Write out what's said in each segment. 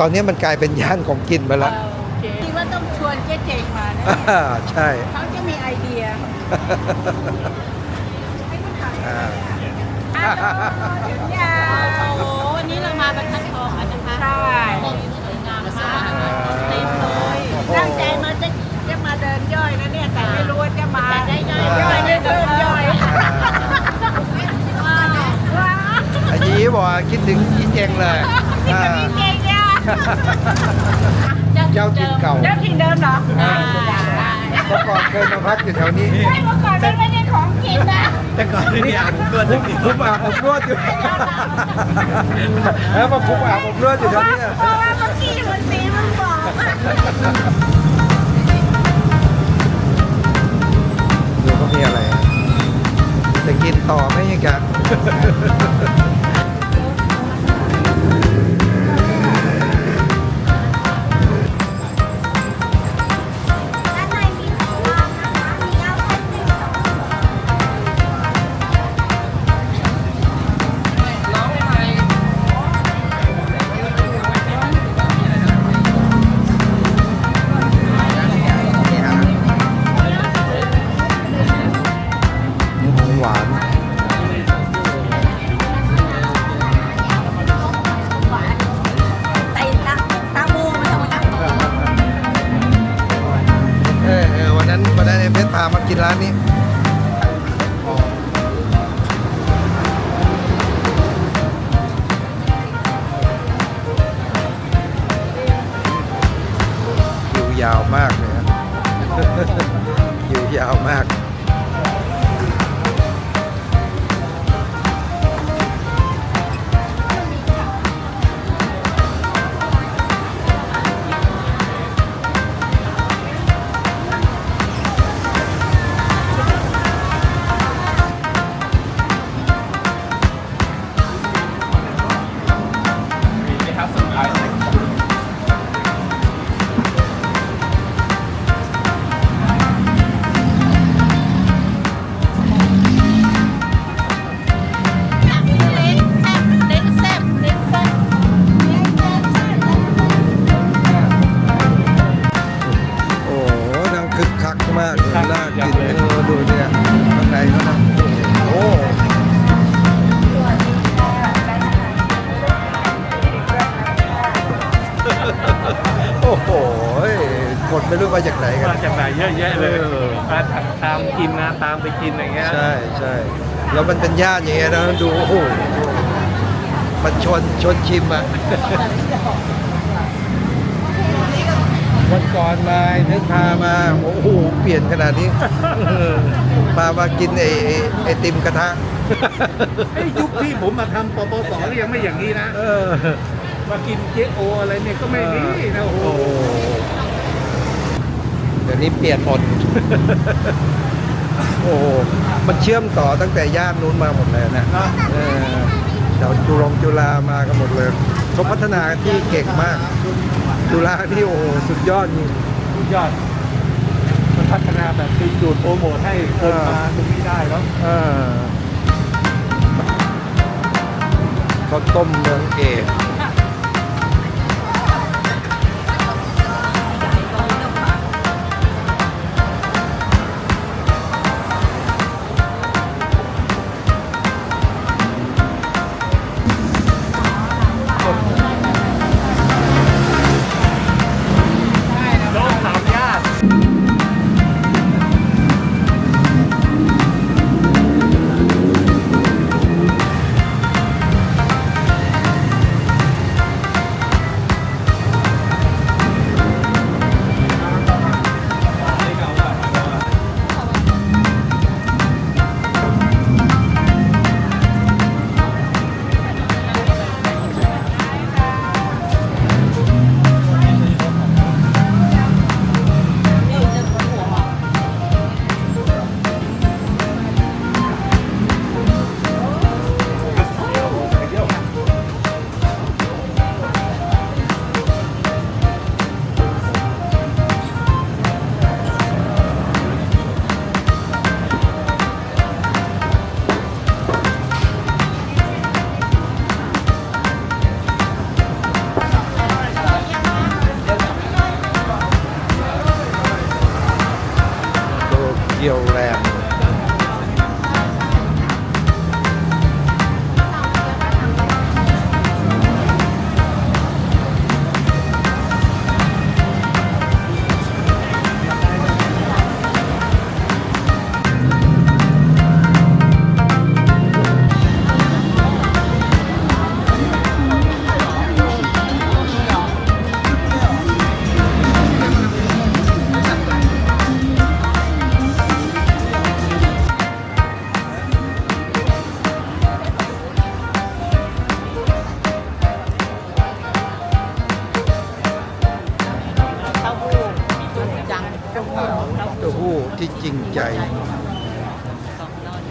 ตอนนี้มันกลายเป็นย่านของกินไปแล้วโอเคคิดว่าต้องชวนเจ๊เจงมานะอ่าใช่ เขาจะมีไอเดียอ่าฮัลโหลถึงยังโอ้โหวันนี้เรามาบรรทัดทองกันนะคะใช่สวยงามมากเต็มเลยตั้งใจมาจะจะมาเดินย่อยนะเนี่ยแต่ไม่รู้ว่าจะมาได้ย่อยย่อยได้เดินย่อยว้าวว้าวอายีบอกว่าคิดถึงอีเจงเลยอ่า เก่งอะเจ้าถิ่นเก่าเจ้าถิ่นเดิมเหรออ่าได้เมื่อก่อนเคยมาพักอยู่แถวนี้ไม่เมื่อก่อนมันไม่ได้ของกินนะแต่ก่อนนี่อ่านผมตัวนึงคุบอาบอบนวดอยู่แล้วมาคุบอาบอบนวดอยู่แถวนี้เพราะว่าเมื่อกี้มันสีมันบอกดูเขามีอะไรอะจะกินต่อไหมยังก มาได้ในนั้นไอ้เพชรพามากินร้านนี้คิวยาวมากเลยคิวยาวมาก ไม่รู้มาจากไหนกัน มาจากไหนเยอะแยะเลยมาตามกินนะตามไปกินอะไรเงี้ยใช่ใช่แล้วมันเป็นย่านอย่างเงี้ยนะดูโอ้โหมันชนชนชิมอะวันก่อนมาเนึกพามาโอ้โหเปลี่ยนขนาดนี้พามากินไอ้ไอ้ไอติมกระทะ ไอ้ยยุคที่ผมมาทำปปสก็ยังไม่อย่างนี้นะ เออ มากินเจโออะไรเนี่ยก็ไม่มีนะโอ้โห โอ้โห เดี๋ยวนี้เปลี่ยนหมด โอ้โหมันเชื่อมต่อตั้งแต่ย่านนู้นมาหมดเลยนะเนาะเออแถวจุฬงจุฬามากันหมดเลยเขาพัฒนาที่เก่งมาก จุฬาที่โอ้โหสุดยอดจริงสุดยอด มันพัฒนาแบบดึงดูดโปรโมทให้คนเออมาตรงนี้ได้เนาะเออข้าวต้มเมืองเอกกี ที่จริงใจสองนอน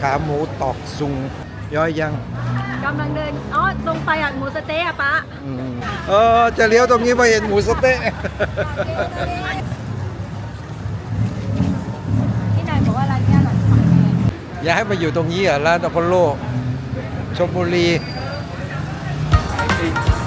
ขาหมูตอกซุง ย่อยยัง กำลังเดิน อ๋อ ตรงไปอะหมูสะเต๊ะอะปะอืมเออ จะเลี้ยวตรงนี้มาเห็นหมูสะเต๊ะ ที่นายบอกว่าร้านเนี้ยอร่อยอย่าให้มาอยู่ตรงนี้อะร้านอพอลโลชมบุรีเ